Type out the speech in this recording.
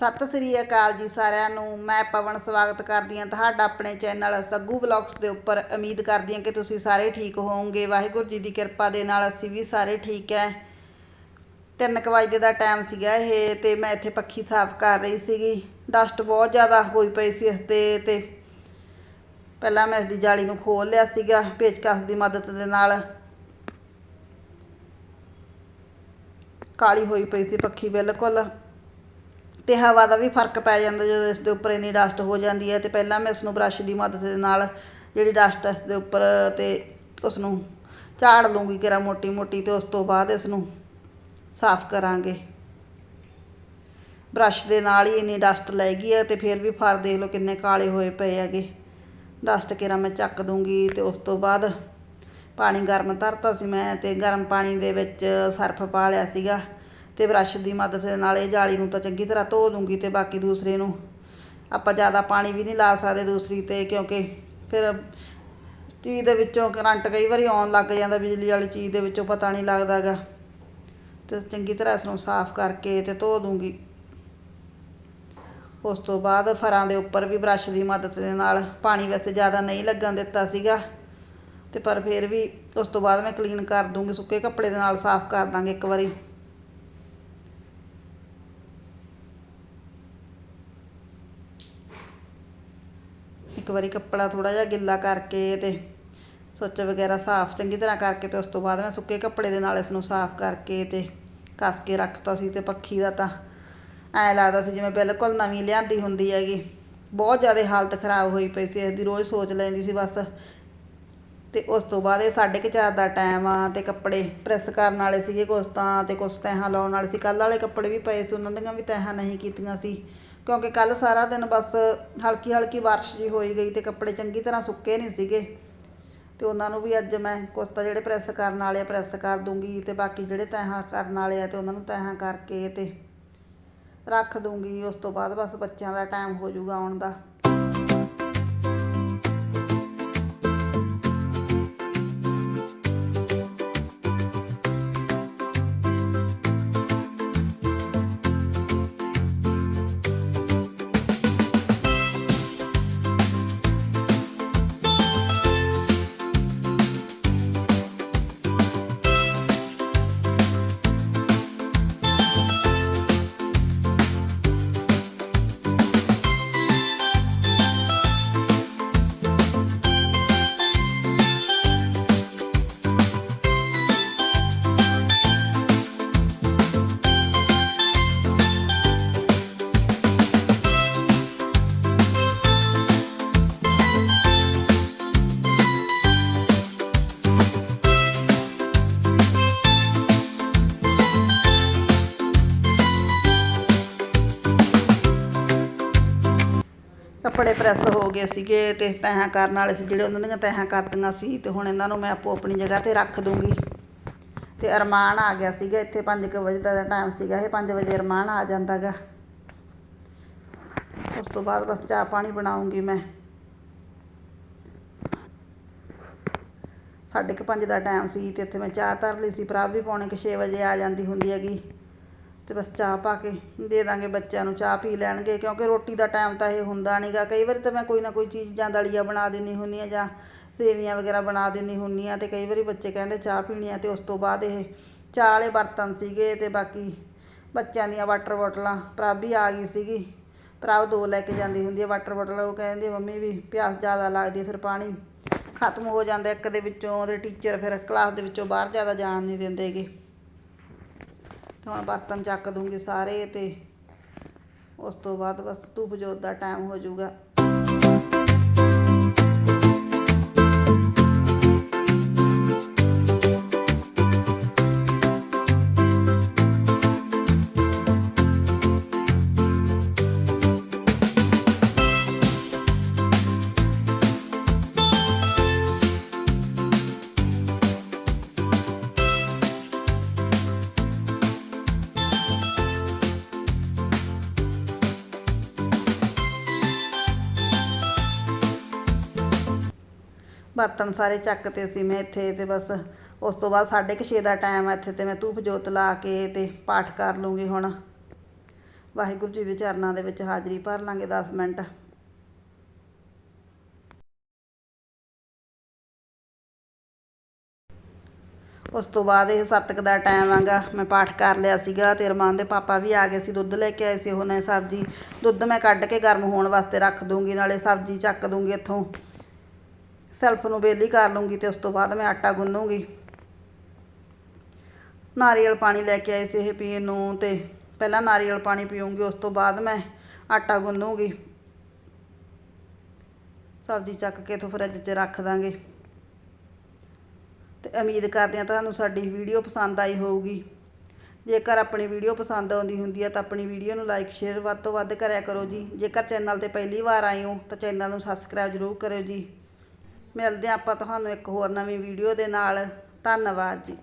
ਸਤਿ ਸ੍ਰੀ ਅਕਾਲ ਜੀ ਸਾਰਿਆਂ ਨੂੰ। ਮੈਂ ਪਵਨ ਸਵਾਗਤ ਕਰਦੀ ਹਾਂ ਤੁਹਾਡਾ ਆਪਣੇ ਚੈਨਲ ਸੱਗੂ ਬਲੌਗਸ ਦੇ ਉੱਪਰ। ਉਮੀਦ ਕਰਦੀ ਹਾਂ ਕਿ ਤੁਸੀਂ ਸਾਰੇ ਠੀਕ ਹੋਵੋਗੇ। ਵਾਹਿਗੁਰੂ ਜੀ ਦੀ ਕਿਰਪਾ ਦੇ ਨਾਲ ਅਸੀਂ ਵੀ ਸਾਰੇ ਠੀਕ ਹੈ ਤਿੰਨ ਕੁ ਵਜੇ ਦਾ ਟਾਈਮ ਸੀਗਾ ਇਹ ਤੇ ਮੈਂ ਇੱਥੇ ਪੱਖੀ ਸਾਫ਼ ਕਰ ਰਹੀ ਸੀਗੀ। ਡਸਟ ਬਹੁਤ ਜ਼ਿਆਦਾ ਹੋਈ ਪਈ ਸੀ ਇਸ ਤੇ ਤੇ ਪਹਿਲਾਂ ਮੈਂ ਇਸ ਦੀ ਜਾਲੀ ਨੂੰ ਖੋਲ ਲਿਆ ਸੀਗਾ ਪੇਚਕਸ ਦੀ ਮਦਦ ਦੇ ਨਾਲ। ਕਾਲੀ ਹੋਈ ਪਈ ਸੀ ਪੱਖੀ ਬਿਲਕੁਲ। ਤੇ ਹਵਾ ਦਾ ਵੀ ਫ਼ਰਕ ਪੈ ਜਾਂਦਾ ਜਦੋਂ ਇਸ ਦੇ ਉੱਪਰ ਇੰਨੀ ਡਸਟ ਹੋ ਜਾਂਦੀ ਹੈ ਤੇ ਪਹਿਲਾਂ ਮੈਂ ਇਸ ਨੂੰ ਬ੍ਰਸ਼ ਦੀ ਮਦਦ ਦੇ ਨਾਲ ਜਿਹੜੀ ਡਸਟ ਇਸ ਦੇ ਉੱਪਰ ਤੇ ਉਸ ਨੂੰ ਝਾੜ ਲੂੰਗੀ ਕਿਰਾ ਮੋਟੀ ਮੋਟੀ ਤੇ ਉਸ ਤੋਂ ਬਾਅਦ ਇਸ ਨੂੰ ਸਾਫ਼ ਕਰਾਂਗੇ। ਬ੍ਰਸ਼ ਦੇ ਨਾਲ ਹੀ ਇੰਨੀ ਡਸਟ ਲੈ ਗਈ ਹੈ ਤੇ ਫਿਰ ਵੀ ਫਰ ਦੇਖ ਲਓ ਕਿੰਨੇ ਕਾਲੇ ਹੋਏ ਪਏ ਹੈਗੇ। ਡਸਟ ਕਿਰਾ ਮੈਂ ਚੱਕ ਦੂੰਗੀ ਤੇ ਉਸ ਤੋਂ ਬਾਅਦ ਪਾਣੀ ਗਰਮ ਧਰਤਾ ਸੀ ਮੈਂ ਤੇ ਗਰਮ ਪਾਣੀ ਦੇ ਵਿੱਚ ਸਰਫ ਪਾ ਲਿਆ ਸੀਗਾ। ਤੇ ਬਰੱਸ਼ ਦੀ ਮਦਦ ਦੇ ਨਾਲ ਇਹ ਜਾਲੀ ਨੂੰ ਤਾਂ ਚੰਗੀ ਤਰ੍ਹਾਂ ਧੋ ਦੂੰਗੀ ਤੇ ਬਾਕੀ ਦੂਸਰੇ ਨੂੰ ਆਪਾਂ ਜ਼ਿਆਦਾ ਪਾਣੀ ਵੀ ਨਹੀਂ ਲਾ ਸਕਦੇ ਦੂਸਰੀ ਤੇ ਕਿਉਂਕਿ ਫਿਰ ਚੀਜ਼ ਦੇ ਵਿੱਚੋਂ ਕਰੰਟ ਕਈ ਵਾਰੀ ਆਉਣ ਲੱਗ ਜਾਂਦਾ ਬਿਜਲੀ ਵਾਲੀ ਚੀਜ਼ ਦੇ ਵਿੱਚੋਂ ਪਤਾ ਨਹੀਂ ਲੱਗਦਾਗਾ। ਤੇ ਚੰਗੀ ਤਰ੍ਹਾਂ ਇਸ ਨੂੰ ਸਾਫ਼ ਕਰਕੇ ਤੇ ਧੋ ਦੂੰਗੀ। ਉਸ ਤੋਂ ਬਾਅਦ ਫਰਾਂ ਦੇ ਉੱਪਰ ਵੀ ਬਰੱਸ਼ ਦੀ ਮਦਦ ਦੇ ਨਾਲ ਪਾਣੀ ਵੈਸੇ ਜ਼ਿਆਦਾ ਨਹੀਂ ਲੱਗਣ ਦਿੱਤਾ ਸੀਗਾ। ਤੇ ਪਰ ਫਿਰ ਵੀ ਉਸ ਤੋਂ ਬਾਅਦ ਮੈਂ ਕਲੀਨ ਕਰ ਦੂੰਗੀ, ਸੁੱਕੇ ਕੱਪੜੇ ਦੇ ਨਾਲ ਸਾਫ਼ ਕਰ ਦਾਂਗੇ ਇੱਕ ਵਾਰੀ। ਇੱਕ ਵਾਰੀ ਕੱਪੜਾ ਥੋੜਾ ਜਿਹਾ ਗਿੱਲਾ ਕਰਕੇ ਤੇ ਸੁੱਚ ਵਗੈਰਾ ਸਾਫ਼ ਚੰਗੀ ਤਰ੍ਹਾਂ ਕਰਕੇ ਤੇ ਉਸ ਤੋਂ ਬਾਅਦ ਮੈਂ ਸੁੱਕੇ ਕੱਪੜੇ ਦੇ ਨਾਲ ਇਸ ਨੂੰ ਸਾਫ਼ ਕਰਕੇ ਤੇ ਕੱਸ ਕੇ ਰੱਖਤਾ ਸੀ ਤੇ ਪੱਖੀ ਦਾ ਤਾਂ ਐਂ ਲੱਗਦਾ ਸੀ ਜਿਵੇਂ ਬਿਲਕੁਲ ਨਵੀਂ ਲਿਆਂਦੀ ਹੁੰਦੀ ਹੈਗੀ। ਬਹੁਤ ਜ਼ਿਆਦਾ ਹਾਲਤ ਖਰਾਬ ਹੋਈ ਪਈ ਸੀ ਇਸ ਦੀ ਰੋਜ਼ ਸੋਚ ਲੈਂਦੀ ਸੀ ਬਸ। ਤੇ ਉਸ ਤੋਂ ਬਾਅਦ ਇਹ ਸਾਢੇ ਕੁ ਚਾਰ ਦਾ ਟਾਈਮ ਆ ਤੇ ਕੱਪੜੇ ਪ੍ਰੈਸ ਕਰਨ ਵਾਲੇ ਸੀਗੇ ਕੁਛ ਤਾਂ ਤੇ ਕੁਛ ਤੈਹਾਂ ਲਾਉਣ ਵਾਲੇ ਸੀ। ਕੱਲ੍ਹ ਵਾਲੇ ਕੱਪੜੇ ਵੀ ਪਏ ਸੀ, ਉਹਨਾਂ ਦੀਆਂ ਵੀ ਤੈਹਾਂ ਨਹੀਂ ਕੀਤੀਆਂ ਸੀ। ਕਿਉਂਕਿ ਕੱਲ ਸਾਰਾ ਦਿਨ ਬਸ ਹਲਕੀ ਹਲਕੀ ਬਾਰਿਸ਼ ਜੀ ਹੋਈ ਗਈ ਤੇ ਕੱਪੜੇ ਚੰਗੀ ਤਰ੍ਹਾਂ ਸੁੱਕੇ ਨਹੀਂ ਸੀਗੇ। ਤੇ ਉਹਨਾਂ ਨੂੰ ਵੀ ਅੱਜ ਮੈਂ ਕੁਛ ਤਾਂ ਜਿਹੜੇ ਪ੍ਰੈਸ ਕਰਨ ਵਾਲੇ ਆ, ਪ੍ਰੈਸ ਕਰ ਦੂੰਗੀ ਤੇ ਬਾਕੀ ਜਿਹੜੇ ਤੈਹਾਂ ਕਰਨ ਵਾਲੇ ਆ ਤੇ ਉਹਨਾਂ ਨੂੰ ਤੈਹਾਂ ਕਰਕੇ ਤੇ ਰੱਖ ਦੂੰਗੀ। ਉਸ ਤੋਂ ਬਾਅਦ ਬਸ ਬੱਚਿਆਂ ਦਾ ਟਾਈਮ ਹੋ ਜਾਊਗਾ ਆਉਣ ਦਾ। ਕੱਪੜੇ ਹੋ ਗਏ ਸੀਗੇ ਤੇ ਤੈਹਾਂ ਕਰਨ ਵਾਲੇ ਸੀ ਜਿਹੜੇ ਉਹਨਾਂ ਦੀਆਂ ਤੈਹਾਂ ਕਰਦੀਆਂ ਸੀ ਤੇ ਹੁਣ ਇਹਨਾਂ ਨੂੰ ਮੈਂ ਆਪੋ ਆਪਣੀ ਜਗ੍ਹਾ ਤੇ ਰੱਖ ਦੂੰਗੀ। ਤੇ ਅਰਮਾਨ ਆ ਗਿਆ ਸੀਗਾ, ਇੱਥੇ 5:00 ਵਜੇ ਦਾ ਟਾਈਮ ਸੀਗਾ, ਇਹ 5 ਵਜੇ ਅਰਮਾਨ ਆ ਜਾਂਦਾਗਾ ਉਸ ਤੋਂ ਬਾਅਦ ਬਸ ਚਾਹ ਪਾਣੀ ਬਣਾਉਂਗੀ ਮੈਂ। ਸਾਢੇ ਕੁ ਪੰਜ ਦਾ ਟਾਈਮ ਸੀ ਤੇ ਇੱਥੇ ਮੈਂ ਚਾਹ ਧਰ ਲਈ ਸੀ ਪ੍ਰਭ ਵੀ ਪੌਣੇ ਕੁ ਛੇ ਵਜੇ ਆ ਜਾਂਦੀ ਹੁੰਦੀ ਹੈਗੀ। ਤੇ ਬਸ ਚਾਹ ਪਾ ਕੇ ਦੇ ਦਾਂਗੇ ਬੱਚਿਆਂ ਨੂੰ ਚਾਹ ਪੀ ਲੈਣਗੇ ਕਿਉਂਕਿ ਰੋਟੀ ਦਾ ਟਾਈਮ ਤਾਂ ਇਹ ਹੁੰਦਾ ਨਹੀਂਗਾ ਕਈ ਵਾਰੀ ਤਾਂ ਮੈਂ ਕੋਈ ਨਾ ਕੋਈ ਚੀਜ਼ ਜਾਂ ਦਲੀਆ ਬਣਾ ਦਿੰਨੀ ਹੁੰਦੀ ਆ ਜਾਂ ਸੇਵੀਆਂ ਵਗੈਰਾ ਬਣਾ ਦਿੰਨੀ ਹੁੰਦੀ ਆ ਤੇ ਕਈ ਵਾਰੀ ਬੱਚੇ ਕਹਿੰਦੇ ਚਾਹ ਪੀਣੀ ਆ ਤੇ ਉਸ ਤੋਂ ਬਾਅਦ ਇਹ ਚਾਹ ਵਾਲੇ ਬਰਤਨ ਸੀਗੇ ਤੇ ਬਾਕੀ ਬੱਚਿਆਂ ਦੀਆਂ ਵਾਟਰ ਬੋਟਲਾਂ ਪ੍ਰਭ ਵੀ ਆ ਗਈ ਸੀਗੀ। ਪ੍ਰਭ ਦੋ ਲੈ ਕੇ ਜਾਂਦੀ ਹੁੰਦੀ ਹੈ ਵਾਟਰ ਬੋਟਲ ਉਹ ਕਹਿੰਦੀ ਮੰਮੀ ਵੀ ਪਿਆਸ ਜ਼ਿਆਦਾ ਲੱਗਦੀ ਹੈ, ਫਿਰ ਪਾਣੀ ਖਤਮ ਹੋ ਜਾਂਦਾ ਇੱਕ ਦੇ ਵਿੱਚੋਂ ਉਹਦੇ ਟੀਚਰ ਫਿਰ ਕਲਾਸ ਦੇ ਵਿੱਚੋਂ ਬਾਹਰ ਜ਼ਿਆਦਾ ਜਾਣ ਨਹੀਂ ਦਿੰਦੇਗੇ। ਤਾਂ ਹੁਣ ਬਰਤਨ ਚੱਕ ਦੂੰਗੀ ਸਾਰੇ ਅਤੇ ਉਸ ਤੋਂ ਬਾਅਦ ਬਸ ਧੂਪ ਜੋਤ ਦਾ ਟਾਈਮ ਹੋ ਜਾਊਗਾ। ਬਰਤਨ ਸਾਰੇ ਚੱਕਤੇ ਸੀ ਮੈਂ ਇੱਥੇ ਤੇ ਬਸ ਉਸ ਤੋਂ ਬਾਅਦ ਸਾਢੇ ਕੁ ਛੇ ਦਾ ਟਾਈਮ ਹੈ ਇੱਥੇ ਤੇ ਮੈਂ ਧੂਪ ਜੋਤ ਲਾ ਕੇ ਤੇ ਪਾਠ ਕਰ ਲੂੰਗੀ ਹੁਣ। ਵਾਹਿਗੁਰੂ ਜੀ ਦੇ ਚਰਨਾਂ ਦੇ ਵਿੱਚ ਹਾਜ਼ਰੀ ਭਰ ਲਾਂਗੇ 10 ਮਿੰਟ। ਉਸ ਤੋਂ ਬਾਅਦ ਇਹ ਸੱਤ ਦਾ ਟਾਈਮ ਆਗਾ, ਮੈਂ ਪਾਠ ਕਰ ਲਿਆ ਸੀਗਾ ਤੇ ਅਰਮਾਨ ਦੇ ਪਾਪਾ ਵੀ ਆ ਗਏ ਸੀ, ਦੁੱਧ ਲੈ ਕੇ ਆਏ ਸੀ ਉਹਨੇ ਸਬਜ਼ੀ। ਦੁੱਧ ਮੈਂ ਕੱਢ ਕੇ ਗਰਮ ਹੋਣ ਵਾਸਤੇ ਰੱਖ ਦੂੰਗੀ, ਨਾਲੇ ਸਬਜ਼ੀ ਚੱਕ ਦੂੰਗੀ ਇੱਥੋਂ। ਸੈਲਫ ਨੂੰ ਬੇਲੀ ਕਰ ਲੂੰਗੀ ਤੇ ਉਸ ਤੋਂ ਬਾਅਦ ਮੈਂ ਆਟਾ ਗੁੰਨੂੰਗੀ। ਨਾਰੀਅਲ ਪਾਣੀ ਲੈ ਕੇ ਆਏ ਸੀ ਇਹ ਪੀਣ ਨੂੰ ਤੇ ਪਹਿਲਾਂ ਨਾਰੀਅਲ ਪਾਣੀ ਪੀਊਂਗੀ, ਉਸ ਤੋਂ ਬਾਅਦ ਮੈਂ ਆਟਾ ਗੁੰਨੂੰਗੀ। ਸਬਜ਼ੀ ਚੱਕ ਕੇ ਤੋਂ ਫਰਿੱਜ 'ਚ ਰੱਖ ਦਾਂਗੇ। ਤੇ ਉਮੀਦ ਕਰਦੇ ਹਾਂ ਤੁਹਾਨੂੰ ਸਾਡੀ ਵੀਡੀਓ ਪਸੰਦ ਆਈ ਹੋਊਗੀ। ਜੇਕਰ ਆਪਣੀ ਵੀਡੀਓ ਪਸੰਦ ਆਉਂਦੀ ਹੁੰਦੀ ਹੈ ਤਾਂ ਆਪਣੀ ਵੀਡੀਓ ਨੂੰ ਲਾਈਕ, ਸ਼ੇਅਰ ਵੱਧ ਤੋਂ ਵੱਧ ਕਰਿਆ ਕਰੋ ਜੀ। ਜੇਕਰ ਚੈਨਲ ਤੇ ਪਹਿਲੀ ਵਾਰ ਆਏ ਹੋ ਤਾਂ ਚੈਨਲ ਨੂੰ ਸਬਸਕ੍ਰਾਈਬ ਜ਼ਰੂਰ ਕਰਿਓ ਜੀ। ਮਿਲਦੇ ਹਾਂ ਆਪਾਂ ਤੁਹਾਨੂੰ ਇੱਕ ਹੋਰ ਨਵੀਂ ਵੀਡੀਓ ਦੇ ਨਾਲ। ਧੰਨਵਾਦ ਜੀ।